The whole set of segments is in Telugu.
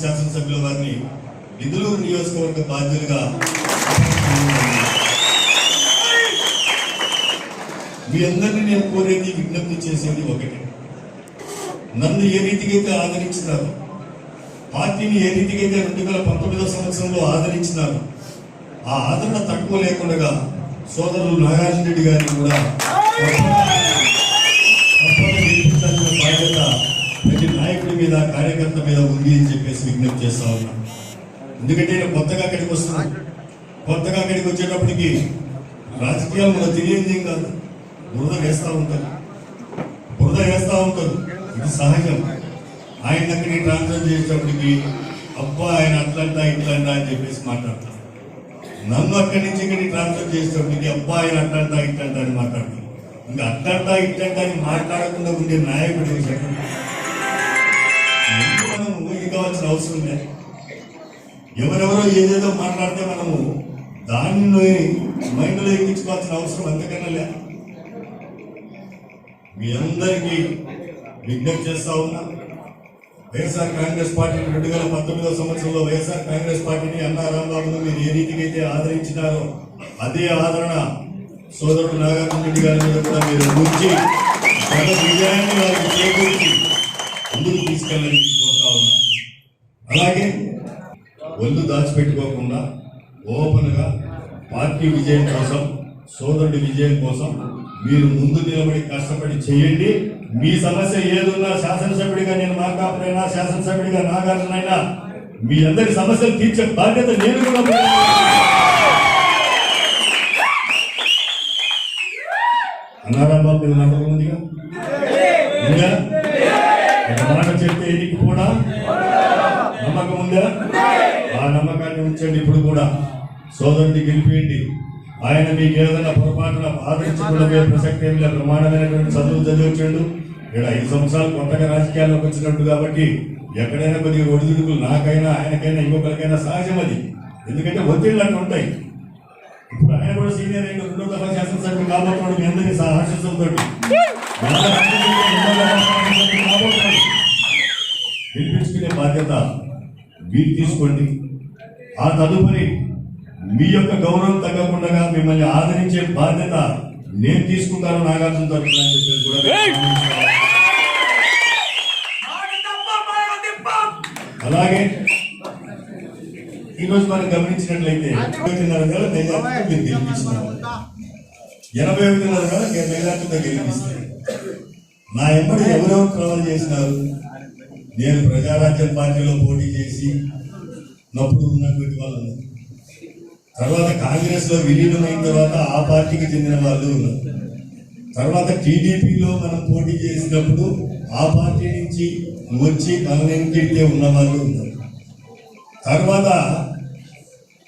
శాసనసభ్యుల వారిని నిధులూరు నియోజకవర్గ బాధ్యులుగా మీ అందరినీ నేను కోరేది విజ్ఞప్తి చేసేది ఒకటి. నన్ను ఏ రీతికైతే ఆదరించినారు పార్టీని ఏ రీతికైతే రెండు వేల పంతొమ్మిదో సంవత్సరంలో ఆదరించినారు ఆ ఆదరణ తక్కువ లేకుండా సోదరులు నాగార్జున రెడ్డి గారిని కూడా మీద కార్యకర్త మీద ఉంది అని చెప్పేసి విజ్ఞప్తి చేస్తా ఉన్నాను ఎందుకంటే నేను కొత్తగా అక్కడికి వస్తున్నాను కొత్తగా అక్కడికి వచ్చేటప్పటికి రాజకీయాలు మనకు తెలియదు ఏం కాదు. బురద వేస్తూ ఉంటారు బురద వేస్తూ ఉంటారు ఇది సహజం. ఆయన అక్కడికి ట్రాన్స్ఫర్ చేసేటప్పటికి అబ్బా ఆయన అట్లంటా ఇట్లంటా అని చెప్పేసి మాట్లాడతారు నన్ను అక్కడి నుంచి ఇక్కడికి ట్రాన్స్ఫర్ చేసేటప్పటికి అబ్బా ఆయన అట్లంటా ఇట్లంటా అని మాట్లాడతారు ఇంకా అట్లంటా ఇట్లంటా అని మాట్లాడకుండా ఉండే నాయకుడు మనం ఊరికి కావాల్సిన అవసరం లేదు. ఎవరెవరో ఏదేదో మాట్లాడితే మనము దాన్ని మైండ్లో ఎక్కించుకోవాల్సిన అవసరం అంతకన్నా లేదు. మీ అందరికీ విజ్ఞప్తి చేస్తా ఉన్నా వైఎస్ఆర్ కాంగ్రెస్ పార్టీని రెండు వేల పంతొమ్మిదవ సంవత్సరంలో వైఎస్ఆర్ కాంగ్రెస్ పార్టీని అన్నా రాంబాబును మీరు ఏ రీతికి అయితే ఆదరించినారో అదే ఆదరణ సోదరుడు నాగార్జున రెడ్డి గారి మీద కూడా మీరు ఉంచి గత విజయాన్ని వారికి చేకూర్చి ముందుకు కోరుతా ఉన్నా. అలాగే ఒళ్ళు దాచిపెట్టుకోకుండా ఓపెన్గా పార్టీ విజయం కోసం సోదరుడి విజయం కోసం మీరు ముందు నిలబడి కష్టపడి చేయండి. మీ సమస్య ఏదున్నా శాసనసభ్యుడిగా నేను మార్కాపురైనా శాసనసభ్యుడిగా నాగార్జునైనా మీ అందరి సమస్యలు తీర్చే బాధ్యత నేను కూడా నమ్మకం ఉందా? ఆ నమ్మకాన్ని ఉంచండి ఇప్పుడు కూడా. సోదరుని గెలిపియండి. ఆయన మీకు ఏదైనా పొరపాటున ఆదరించకుండా ప్రసక్తి ఏమి ప్రమాణమైనటువంటి చదువు చదివించండు. ఇక్కడ ఐదు సంవత్సరాలు కొత్తగా రాజకీయాల్లోకి వచ్చినట్టు కాబట్టి ఎక్కడైనా కొద్దిగా ఒడిదుడుకులు నాకైనా ఆయనకైనా ఇంకొకరికైనా సహజం అది. ఎందుకంటే ఒత్తిళ్ళు అట్లా ఉంటాయి. ఇప్పుడు ఆయన కూడా సీనియర్ అయిన రెండో దఫా శాసనసభ్యులు కాబోతున్నాడు. మీ అందరినీ ఆశీస్సులతో గెలిపించుకునే బాధ్యత మీరు తీసుకోండి. ఆ తదుపరి మీ యొక్క గౌరవం తగ్గకుండా మిమ్మల్ని ఆదరించే బాధ్యత నేను తీసుకుంటాను నాగార్జున తరఫున అని చెప్పేసి కూడా నేను గమనించాలి. అలాగే ఈరోజు మనం గమనించినట్లయితే ఎనభై ఒకటిన్నర వేల మెజార్టీతో గెలిపిస్తారు నా ఎంబడి ఎవరెవరు ట్రావెల్ చేసినారు? నేను ప్రజారాజ్యం పార్టీలో పోటీ చేసి నప్పుడు ఉన్నటువంటి వాళ్ళు ఉన్నారు తర్వాత కాంగ్రెస్లో విలీనమైన తర్వాత ఆ పార్టీకి చెందిన వాళ్ళు ఉన్నారు. తర్వాత టీడీపీలో మనం పోటీ చేసినప్పుడు ఆ పార్టీ నుంచి వచ్చి మనల్ని ఉన్న వాళ్ళు ఉన్నారు. తర్వాత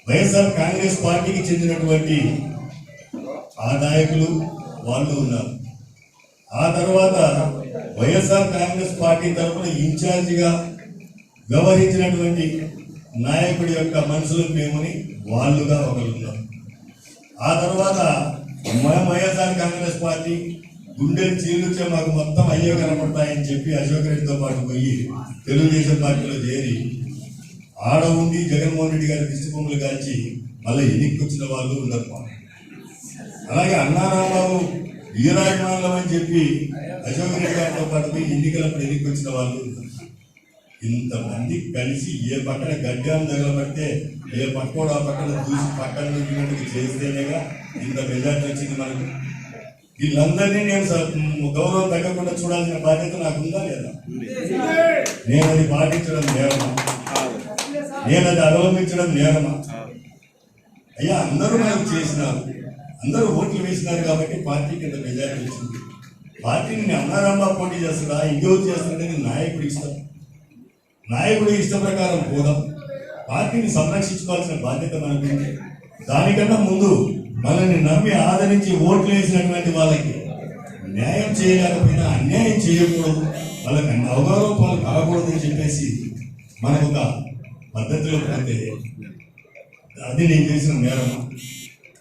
వైఎస్ఆర్ కాంగ్రెస్ పార్టీకి చెందినటువంటి ఆ నాయకులు వాళ్ళు ఉన్నారు. ఆ తర్వాత వైఎస్ఆర్ కాంగ్రెస్ పార్టీ తరఫున ఇన్ఛార్జిగా వ్యవహరించినటువంటి నాయకుడి యొక్క మనసులో మేముని వాళ్ళుగా ఒకరున్నాం. ఆ తర్వాత మన వైఎస్ఆర్ కాంగ్రెస్ పార్టీ గుండె చీలుచే మాకు మొత్తం అయ్యో కనపడతాయని చెప్పి అశోక్ రెడ్డితో పాటు పోయి తెలుగుదేశం పార్టీలో చేరి ఆడ ఉండి జగన్మోహన్ రెడ్డి గారి దిష్టి బొమ్మలు కాల్చి మళ్ళీ ఎన్నికొచ్చిన వచ్చిన వాళ్ళు ఉన్నారు. అలాగే అన్నారామావు వీరాభిమానులం అని చెప్పి అశోక్ రెడ్డి గారితో పాటు ఎన్నికలప్పుడు ఎన్నికకి వచ్చిన వాళ్ళు. ఇంతమంది కలిసి ఏ పక్కన గడ్డాలు తగలబడితే ఏ పక్కోడు ఆ పక్కన చూసి పక్కన నుంచినట్టుగా చేస్తేనేగా ఇంత మెజార్టీ వచ్చింది మనకు. వీళ్ళందరినీ నేను గౌరవం తగ్గకుండా చూడాల్సిన బాధ్యత నాకు ఉందా లేదా? నేను అది పాటించడం నేరమా? నేను అది అవలంబించడం నేరమా? అయ్యా అందరూ నాకు చేసినారు. అందరూ ఓట్లు వేసినారు కాబట్టి పార్టీకి ఇంత మెజారిటీ వచ్చింది. పార్టీని అన్నారాంబా పోటీ చేస్తాడా? ఇంకెవరు చేస్తాడని నాయకుడు ఇష్టం. నాయకుడి ఇష్ట ప్రకారం పోదాం. పార్టీని సంరక్షించుకోవాల్సిన బాధ్యత మనకు దానికన్నా ముందు మనల్ని నమ్మి ఆదరించి ఓట్లు వేసినటువంటి వాళ్ళకి న్యాయం చేయలేకపోయినా అన్యాయం చేయకూడదు. వాళ్ళకి అన్ని పాలు కాకూడదు అని చెప్పేసి మనకు ఒక పద్ధతిలో పోతే అది నేను చేసిన నేరం.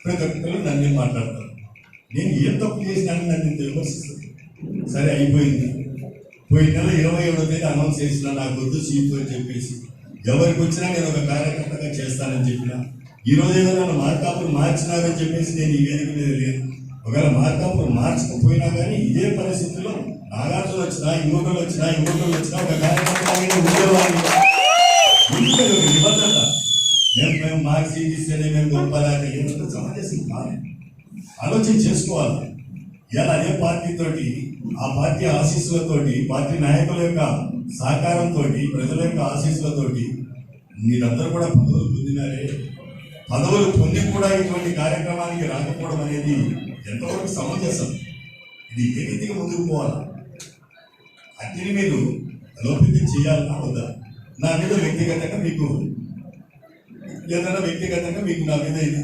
ప్రతి ఒక్కరు నన్ను మాట్లాడతారు. నేను ఏ తప్పు చేసినాను నన్ను ఇంత విమర్శిస్తాను సరే అయిపోయింది. పోయిన నెల ఇరవై ఏడో తేదీ అనౌన్స్ చేసిన నాకు వద్దు సీట్ అని చెప్పేసి ఎవరికి వచ్చినా నేను ఒక కార్యకర్తగా చేస్తానని చెప్పిన ఈ రోజు ఏదో నన్ను మార్చినారని చెప్పేసి నేను ఈ వేదిక మీద లేదు ఒకవేళ మార్కాపులు మార్చకపోయినా కానీ ఇదే పరిస్థితుల్లో నాగార్జున వచ్చినా ఇంకొకరు వచ్చినా ఇంకొకరు వచ్చినా ఒక కార్యకర్త ఉండేవాడిని. నిబంధన మేము మేము మార్క్స్ ఇస్తేనే మేము గొప్పలాగా ఏదంటే సమంజసం కాదు. ఆలోచన చేసుకోవాలి. ఇలా ఏ పార్టీతోటి ఆ పార్టీ ఆశీస్సులతోటి పార్టీ నాయకుల యొక్క సహకారంతో ప్రజల యొక్క ఆశీస్సులతోటి మీరందరూ కూడా పదవులు పొందినారే. పదవులు పొంది కూడా ఇటువంటి కార్యక్రమానికి రాకపోవడం అనేది ఎంతవరకు సమంజసం? ఇది ఏ రీతిగా ముందుకు పోవాలా? అట్టిని మీరు లోపించి చేయాలన్నా వద్దా నా మీద వ్యక్తిగతంగా మీకు ఏదైనా వ్యక్తిగతంగా మీకు నా మీద ఇది